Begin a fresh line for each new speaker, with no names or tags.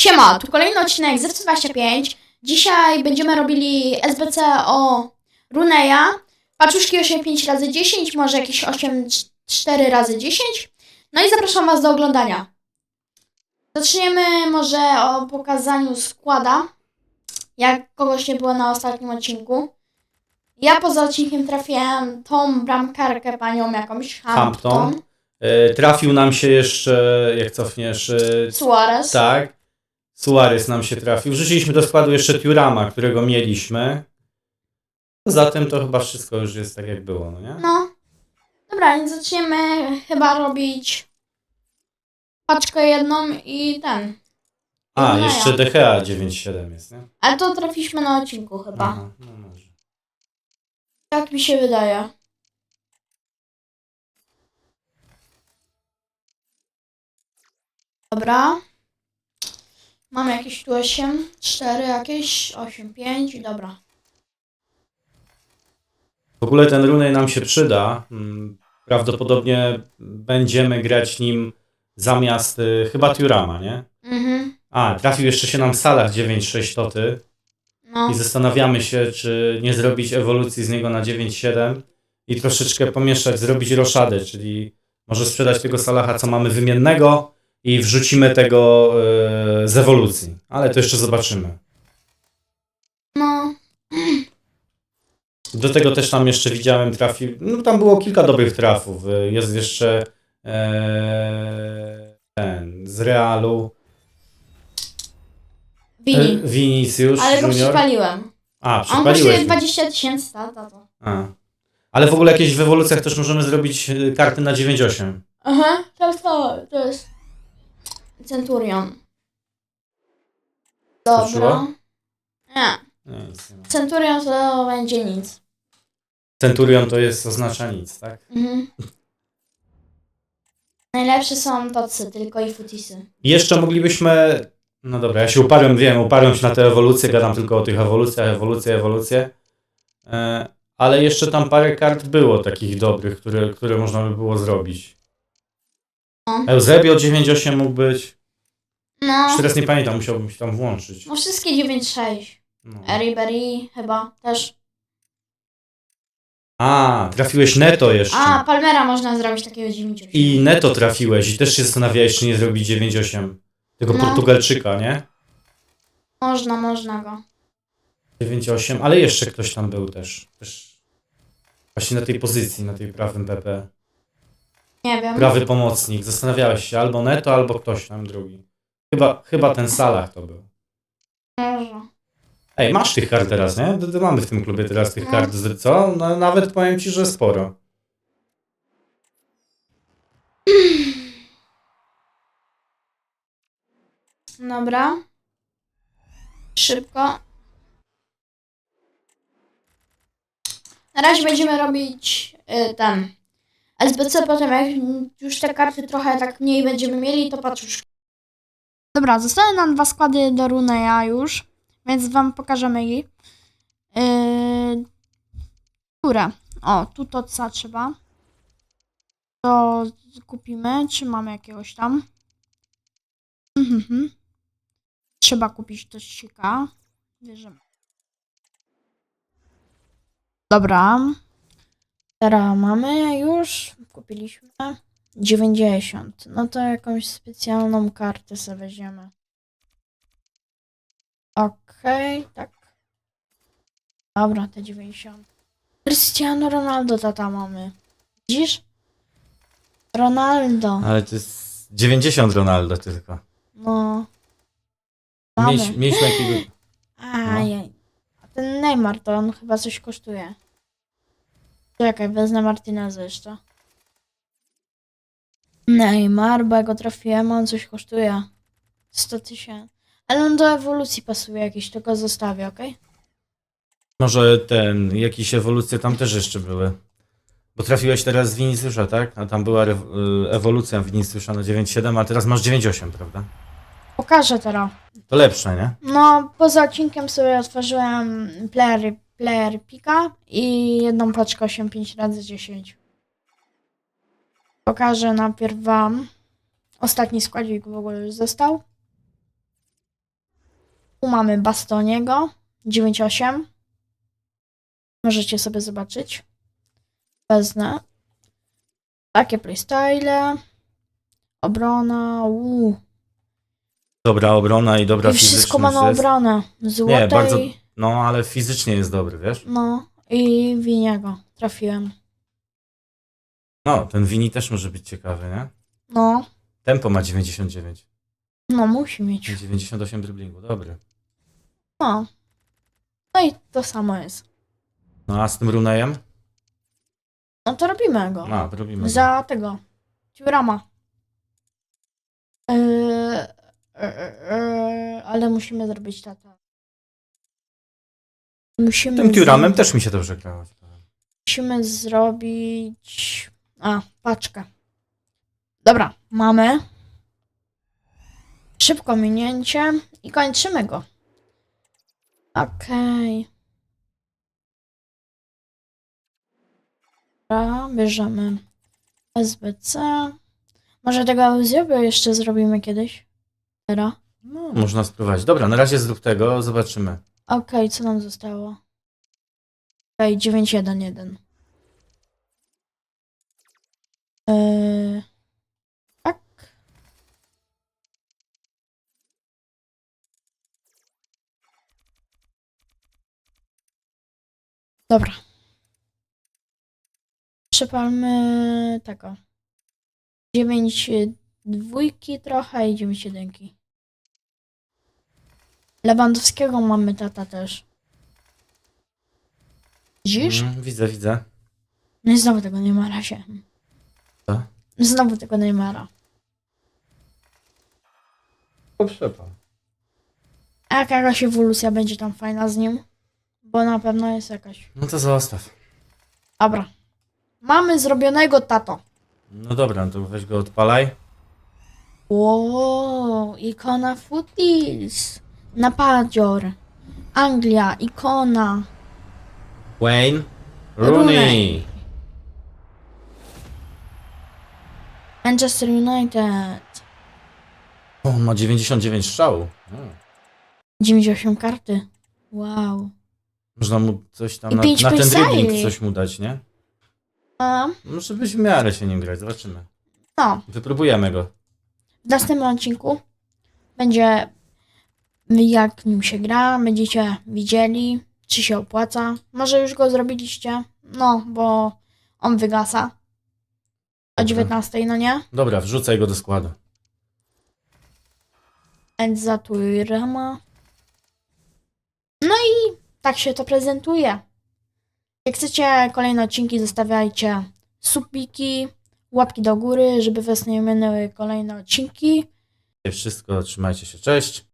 Siema, tu kolejny odcinek z 25. Dzisiaj będziemy robili SBC o Runeya. Paczuszki 8 razy 10, może jakieś 8 4 razy 10. No i zapraszam Was do oglądania. Zaczniemy może o pokazaniu składa. Jak kogoś nie było na ostatnim odcinku. Ja poza odcinkiem trafiłem tą bramkarkę panią jakąś, Hampton,
Hampton. E, Trafił nam się jeszcze, jak cofniesz, e,
Suarez.
tak, Suarez nam się trafił. Wrzuciliśmy do składu jeszcze Turama, którego mieliśmy. Zatem to chyba wszystko już jest tak, jak było, no nie?
No. Dobra, więc zaczniemy chyba robić paczkę jedną i ten.
A,
no
jeszcze. DHA 9.7 jest, nie?
Ale to trafiliśmy na odcinku chyba.
Aha, no może.
Tak mi się wydaje. Dobra. Mam jakieś tu 8, 4 jakieś, 8, 5 i dobra.
W ogóle ten runej nam się przyda. Mm, Prawdopodobnie będziemy grać nim zamiast y, chyba Turama, nie?
Mhm.
A, trafił jeszcze się nam Salah 9.6 toty.
No.
i zastanawiamy się, czy nie zrobić ewolucji z niego na 9.7 i troszeczkę pomieszać, zrobić roszadę, czyli może sprzedać tego Salaha, co mamy wymiennego i wrzucimy tego e, z ewolucji. Ale to jeszcze zobaczymy.
No.
Do tego też tam jeszcze widziałem trafił, no tam było kilka dobrych trafów. E, Jest jeszcze e, ten z Realu, e,
Vini.
Vinicius
Ale go
Junior.
przypaliłem.
A,
On kosztuje
przypaliłeś. go.
20 tysięcy, tata to.
A. Ale w ogóle jakieś w ewolucjach też możemy zrobić y, karty na 9.8.
Aha, to, to, to jest Centurion. Dobra. Nie,
Nie, nic nie ma.
Centurion to będzie nic.
Centurion to jest oznacza nic, tak?
Mhm. Najlepsze są tocy, tylko i futisy.
Jeszcze moglibyśmy. No dobra, ja się uparłem, wiem, uparłem się na te ewolucje, gadam tylko o tych ewolucjach, ewolucje, ewolucje. E, ale jeszcze tam parę kart było takich dobrych, które, które można by było zrobić.
No.
Eusebio 9.8 mógł być.
No,
Już teraz nie pamiętam, musiałbym się tam włączyć.
no wszystkie 9-6.
No.
Chyba też.
A, trafiłeś Neto jeszcze.
A, Palmera można zrobić takiego 9
I Neto trafiłeś i też się zastanawiałeś, czy nie zrobić 9.8. Tego
No.
Portugalczyka, nie?
Można, można go.
9.8, ale jeszcze ktoś tam był też. też. Właśnie na tej pozycji, na tej prawym PP.
Nie wiem.
Prawy pomocnik. Zastanawiałeś się albo Neto, albo ktoś tam drugi. Chyba, chyba ten Salah to był.
Może.
Ej, masz tych kart teraz, nie? To, to mamy w tym klubie teraz tych
No.
kart, z- co? No, nawet powiem ci, że sporo.
Dobra. Szybko. Na razie będziemy robić y, ten SBC, potem jak już te karty trochę tak mniej będziemy mieli, to paczuszki. Dobra, zostały nam dwa składy do Runeya już, więc wam pokażemy je. Yy, które? O, tu to co trzeba. To kupimy, czy mamy jakiegoś tam? Mhm. mhm. Trzeba kupić tościka. Bierzemy. Dobra. Teraz mamy już. Kupiliśmy. 90. No to jakąś specjalną kartę sobie weźmiemy. Okej, tak. Dobra, te 90. Cristiano Ronaldo tata mamy. Widzisz? Ronaldo.
Ale to jest 90 Ronaldo tylko.
No. Mamy.
Mieliśmy, mieliśmy.
Ajaj. A ten Neymar to on chyba coś kosztuje. Czekaj, wezmę Martineza jeszcze. Neymar, bo ja go trafiłem, on coś kosztuje. 100 tysięcy. Ale on do ewolucji pasuje jakieś, to go zostawię, okej?
Może ten, jakieś ewolucje tam też jeszcze były. Bo trafiłeś teraz z Viniciusza, tak? A tam była rew- y, ewolucja Viniciusza na 9.7, a teraz masz 9.8, prawda?
Pokażę teraz.
To lepsze, nie?
No, poza odcinkiem sobie otworzyłem player, player pika i jedną paczkę 8,5 razy 10. Pokażę najpierw wam. Ostatni składzik w ogóle już został. Tu mamy Bastoniego 9.8. Możecie sobie zobaczyć. Wezmę. Takie playstyle. Obrona. Uu.
Dobra obrona i dobra
I wszystko
fizyczność
ma na obronę. Złotej.
bardzo- No, ale fizycznie jest dobry, wiesz?
No i winiego. Trafiłem.
No, ten Wini też może być ciekawy, nie?
No.
Tempo ma 99.
No musi mieć.
98 driblingu, dobry.
No. No i to samo jest.
No a z tym Runejem?
No to robimy go.
No, robimy.
Za tego. Ciurama. Yy, yy, yy, ale musimy zrobić tata. Musimy,
Tym Turamem
zro-
też mi się dobrze grało.
musimy zrobić. A, paczkę. Dobra, mamy. Szybko minięcie i kończymy go. Okej. Dobra, bierzemy SBC. Może tego zjeby jeszcze zrobimy kiedyś.
No, można spróbować. Dobra, na razie zrób tego, zobaczymy.
Okej, co nam zostało? Okej, 911. Yy, tak. Dobra. Przepalmy tego. 9 dwójki trochę i 9 jedynki. Lewandowskiego mamy tata też. Widzisz?
Mm, widzę, widzę.
No i znowu tego nie ma razie.
Co?
Znowu tego nie ma.
Poprzepam.
A jak jakaś ewolucja będzie tam fajna z nim? Bo na pewno jest jakaś.
No to zostaw.
Dobra. Mamy zrobionego tato.
No dobra, no to weź go odpalaj.
Wow, ikona Footies. Napadzior. Anglia, ikona.
Wayne.
Rooney.
Rooney.
Manchester United.
O, on ma 99 strzału. Mm.
98 karty. Wow.
Można mu coś tam
I
na,
pięć
na ten
pensali.
dribbling coś mu dać, nie?
A,
Może być w miarę się nim grać, zobaczymy.
no.
Wypróbujemy go.
W następnym odcinku będzie jak nim się gra, będziecie widzieli, czy się opłaca. Może już go zrobiliście, no, bo on wygasa o
Dobra.
19, no nie?
Dobra, wrzucaj go do składu.
Enza Tuirama. No i tak się to prezentuje. Jak chcecie kolejne odcinki, zostawiajcie subiki, łapki do góry, żeby was nie minęły kolejne odcinki.
Wszystko, trzymajcie się, cześć.